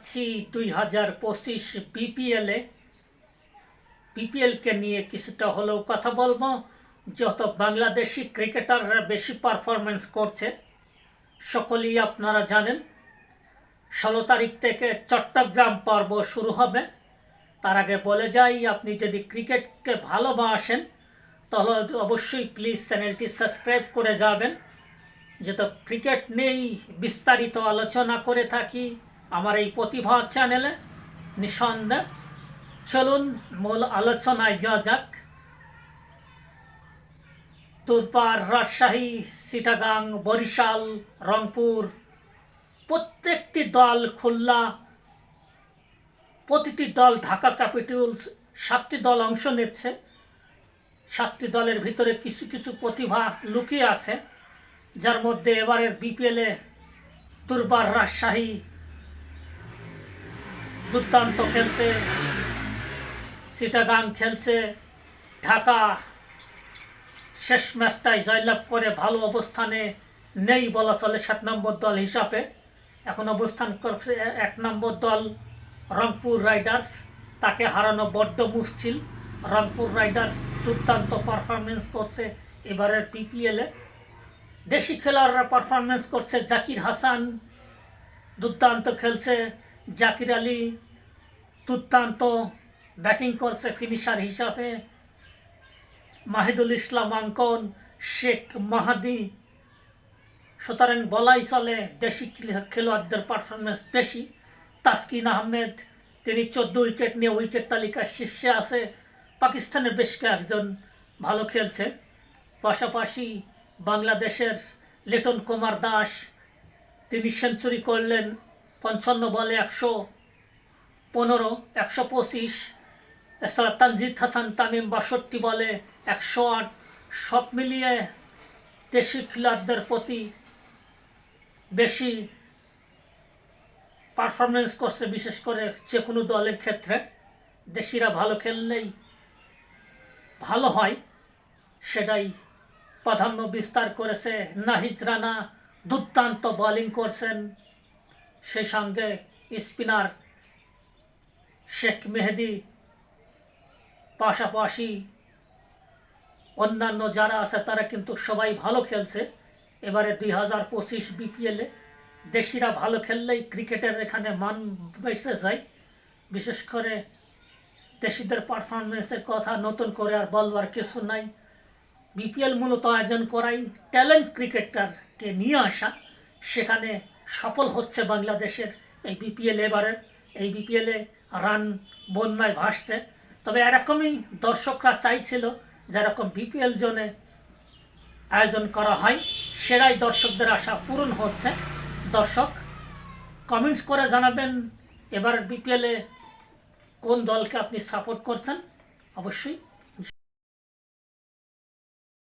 যাচ্ছি দুই হাজার পঁচিশ বিপিএলে বিপিএলকে নিয়ে কিছুটা হলেও কথা বলব। যত বাংলাদেশি ক্রিকেটাররা বেশি পারফরমেন্স করছে, সকলেই আপনারা জানেন, ষোলো তারিখ থেকে চট্টগ্রাম পর্ব শুরু হবে। তার আগে বলে যাই, আপনি যদি ক্রিকেটকে ভালোবাসেন, তাহলে অবশ্যই প্লিজ চ্যানেলটি সাবস্ক্রাইব করে যাবেন। যত ক্রিকেট নেই বিস্তারিত আলোচনা করে থাকি আমার এই প্রতিভা চ্যানেলে নিঃসন্দেহ চলুন মূল আলোচনায় যা যাক। তুরপার রাজশাহী সিটাগাং বরিশাল, রংপুর, প্রত্যেকটি দল খুলনা, প্রতিটি দল ঢাকা ক্যাপিটালস সাতটি দল অংশ নিচ্ছে। সাতটি দলের ভিতরে কিছু কিছু প্রতিভা লুকিয়ে আছে, যার মধ্যে এবারের বিপিএলে দুর্বার রাজশাহী দুর্দান্ত খেলছে। সিটাগাং খেলছে। ঢাকা শেষ ম্যাচটায় জয়লাভ করে ভালো অবস্থানে নেই বলা চলে সাত নম্বর দল হিসাবে। এখন অবস্থান করছে এক নম্বর দল রংপুর রাইডার্স। তাকে হারানো বড্ড মুশকিল। রংপুর রাইডার্স দুর্দান্ত পারফরমেন্স করছে এবারের পিপিএলে দেশি খেলোয়াড়রা পারফরমেন্স করছে। জাকির হাসান দুর্দান্ত খেলছে। জাকির আলী দুর্দান্ত ব্যাটিং করছে ফিনিশার হিসাবে। মাহিদুল ইসলাম অঙ্কন শেখ মাহাদি। সুতরাং বলাই চলে, দেশি খেলোয়াড়দের পারফরমেন্স বেশি। তাসকিন আহমেদ, তিনি চোদ্দ উইকেট নিয়ে উইকেট তালিকার শীর্ষে আছে। পাকিস্তানের বেশ কয়েকজন ভালো খেলছে। পাশাপাশি বাংলাদেশের লিটন কুমার দাস, তিনি সেঞ্চুরি করলেন পঞ্চান্ন বলে একশো পনেরো, একশো পঁচিশ। এছাড়া তানজিদ হাসান তামিম বাষট্টি বলে একশো আট। সব মিলিয়ে দেশি খেলোয়াড়দের প্রতি বেশি পারফরমেন্স করছে, বিশেষ করে যে কোনো দলের ক্ষেত্রে। দেশিরা ভালো খেললেই ভালো হয়, সেটাই প্রাধান্য বিস্তার করেছে নাহিদ রানা। দুর্দান্ত বোলিং করছেন। সেই সঙ্গে স্পিনার শেখ মেহেদি, পাশাপাশি অন্যান্য যারা আছে তারা কিন্তু সবাই ভালো খেলছে। এবারে দুই হাজার পঁচিশ বিপিএলে দেশিরা ভালো খেললেই ক্রিকেটের এখানে মান বেঁচে যায়। বিশেষ করে দেশিদের পারফরমেন্সের কথা নতুন করে আর বলবার কিছু নাই। বিপিএল মূলত আয়োজন করাই ট্যালেন্ট ক্রিকেটারকে নিয়ে আসা। সেখানে সফল হচ্ছে বাংলাদেশের এই বিপিএল এবারের এই বিপিএলে রান বন্যায় ভাসছে। তবে এরকমই দর্শকরা চাইছিল যেরকম বিপিএল জোনে আয়োজন করা হয়, সেরাই দর্শকদের আশা পূরণ হচ্ছে। দর্শক কমেন্টস করে জানাবেন এবার বিপিএলে কোন দলকে আপনি সাপোর্ট করছেন? অবশ্যই